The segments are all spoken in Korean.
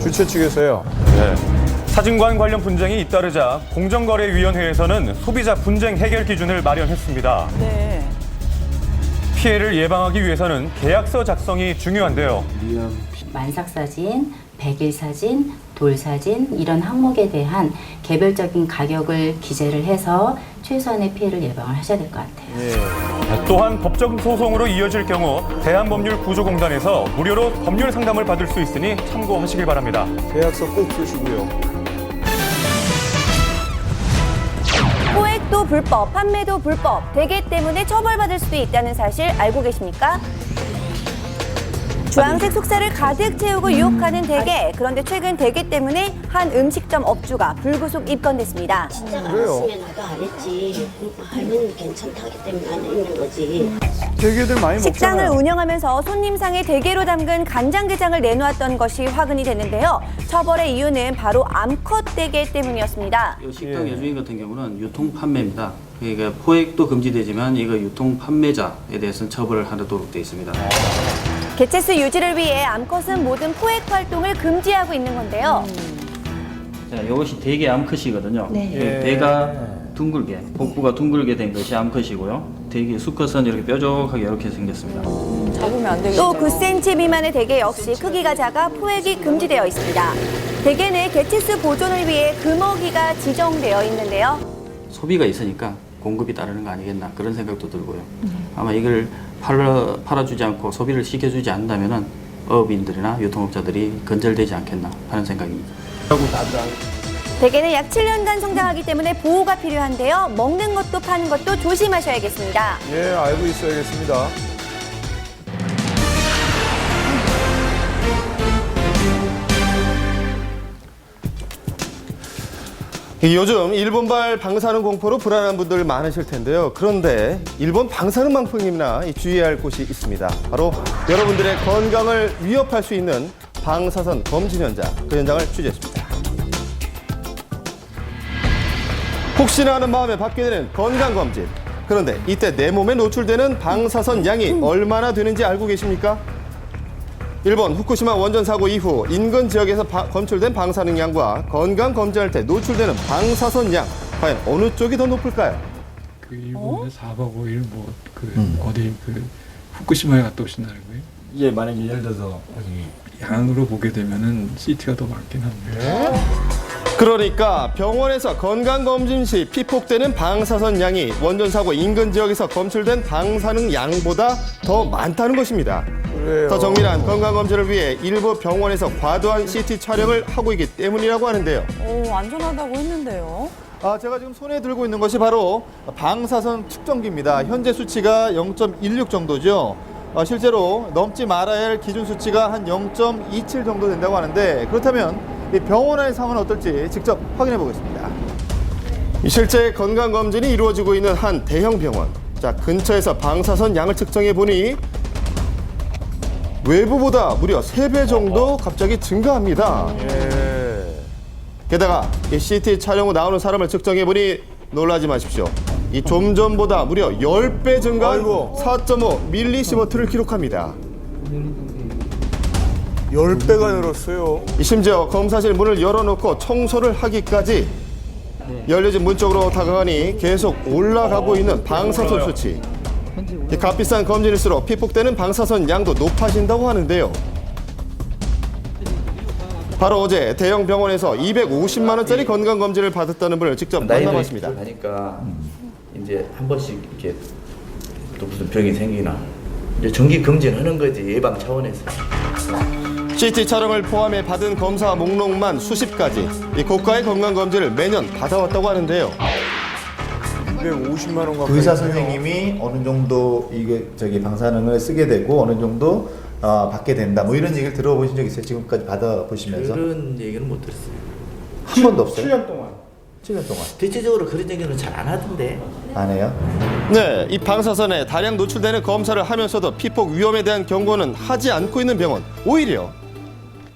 주최 측에서요. 네. 사진관 관련 분쟁이 잇따르자 공정거래위원회에서는 소비자 분쟁 해결 기준을 마련했습니다. 네. 피해를 예방하기 위해서는 계약서 작성이 중요한데요. 만삭 사진, 백일 사진, 돌 사진 이런 항목에 대한 개별적인 가격을 기재를 해서 최소한의 피해를 예방을 하셔야 될 것 같아요. 또한 법적 소송으로 이어질 경우 대한법률구조공단에서 무료로 법률 상담을 받을 수 있으니 참고하시길 바랍니다. 계약서 꼭 쓰시고요. 포획도 불법, 판매도 불법, 대게 때문에 처벌받을 수도 있다는 사실 알고 계십니까? 주황색 속살을 가득 채우고 유혹하는 대게. 그런데 최근 대게 때문에 한 음식점 업주가 불구속 입건됐습니다. 진짜? 알았으면 나도 안 했지. 그리고 할머니는 괜찮다 하기 때문에 안 있는 거지. 되게들 많이 식당을 먹잖아요. 운영하면서 손님상에 대게로 담근 간장게장을 내놓았던 것이 화근이 됐는데요. 처벌의 이유는 바로 암컷 대게 때문이었습니다. 이 식당 여주인 같은 경우는 유통 판매입니다. 그러니까 포획도 금지되지만 이거 유통 판매자에 대해서는 처벌을 하도록 되어 있습니다. 개체수 유지를 위해 암컷은 모든 포획 활동을 금지하고 있는 건데요. 자, 이것이 대게 암컷이거든요. 네. 예, 배가 둥글게, 복부가 둥글게 된 것이 암컷이고요. 대게 수컷은 이렇게 뾰족하게 이렇게 생겼습니다. 또 9cm 미만의 대게 역시 크기가 작아 포획이 금지되어 있습니다. 대게는 개체수 보존을 위해 금어기가 지정되어 있는데요. 소비가 있으니까 공급이 따르는 거 아니겠나 그런 생각도 들고요. 아마 이걸 팔아, 팔아주지 않고 소비를 시켜주지 않는다면은 어업인들이나 유통업자들이 건절되지 않겠나 하는 생각입니다. 대게는 약 7년간 성장하기 때문에 보호가 필요한데요. 먹는 것도 파는 것도 조심하셔야겠습니다. 예, 알고 있어야겠습니다. 요즘 일본발 방사능 공포로 불안한 분들 많으실 텐데요. 그런데 일본 방사능 만큼이나 이 주의해야 할 곳이 있습니다. 바로 여러분들의 건강을 위협할 수 있는 방사선 검진 현장, 그 현장을 취재했습니다. 혹시나 하는 마음에 받게 되는 건강 검진. 그런데 이때 내 몸에 노출되는 방사선 양이 얼마나 되는지 알고 계십니까? 일본 후쿠시마 원전 사고 이후 인근 지역에서 바- 검출된 방사능 양과 건강 검진할 때 노출되는 방사선 양 과연 어느 쪽이 더 높을까요? 그 일본의 4박 5일 뭐그 어디 그 후쿠시마에 갔다 오신다는 거예요? 이게 만약에 예를 들어서 여기 양으로 보게 되면은 CT가 더 많긴 한데 그러니까 병원에서 건강 검진 시 피폭되는 방사선 양이 원전 사고 인근 지역에서 검출된 방사능 양보다 더 많다는 것입니다. 그래요. 더 정밀한 건강 검진을 위해 일부 병원에서 과도한 CT 촬영을 하고 있기 때문이라고 하는데요. 오, 안전하다고 했는데요. 아, 제가 지금 손에 들고 있는 것이 바로 방사선 측정기입니다. 현재 수치가 0.16 정도죠. 아, 실제로 넘지 말아야 할 기준 수치가 한 0.27 정도 된다고 하는데 그렇다면 이 병원의 상황은 어떨지 직접 확인해 보겠습니다. 이 실제 건강 검진이 이루어지고 있는 한 대형 병원. 자, 근처에서 방사선 양을 측정해 보니 외부보다 무려 3배 정도 갑자기 증가합니다. 예. 게다가 이 CT 촬영 후 나오는 사람을 측정해 보니 놀라지 마십시오. 이 좀 전보다 무려 10배 증가한 아이고. 4.5 밀리시버트를 기록합니다. 열배가 늘었어요. 이 심지어 검사실 문을 열어놓고 청소를 하기까지 열려진 문 쪽으로 다가가니 계속 올라가고 있는 방사선 수치. 이 값비싼 검진일수록 피폭되는 방사선 양도 높아진다고 하는데요. 바로 어제 대형 병원에서 250만 원짜리 건강 검진을 받았다는 분을 직접 만나봤습니다. 하니까 이제 한 번씩 이렇게 또 무슨 병이 생기나 이제 정기 검진하는 거지 예방 차원에서. CT 촬영을 포함해 받은 검사 목록만 수십 가지 이 고가의 건강 검진을 매년 받아왔다고 하는데요. 250만 원 가까이. 그 의사. 선생님이 어느 정도 이게 저기 방사능을 쓰게 되고 어느 정도 어, 받게 된다. 뭐 이런 얘기를 들어보신 적 있어요? 지금까지 받아 보시면서 그런 얘기는 못 들었어요. 한 번도 없어요? 7년 동안. 7년 동안 대체적으로 그런 얘기는 잘 안 하던데. 안 해요? 네, 이 방사선에 다량 노출되는 검사를 하면서도 피폭 위험에 대한 경고는 하지 않고 있는 병원. 오히려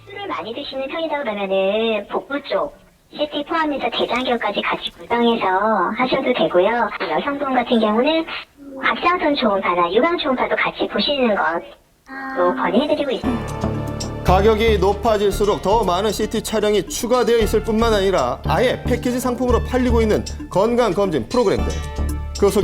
술을 많이 드시는 편이다 그러면은 복부 쪽 CT 포함해서 대장경까지 같이 구성해서 하셔도 되고요. 여성분 같은 경우는 갑상선 초음파나 유방 초음파도 같이 보시는 것도 권해드리고 있습니다. 가격이 높아질수록 더 많은 CT 촬영이 추가되어 있을 뿐만 아니라 아예 패키지 상품으로 팔리고 있는 건강검진 프로그램들. 그 속.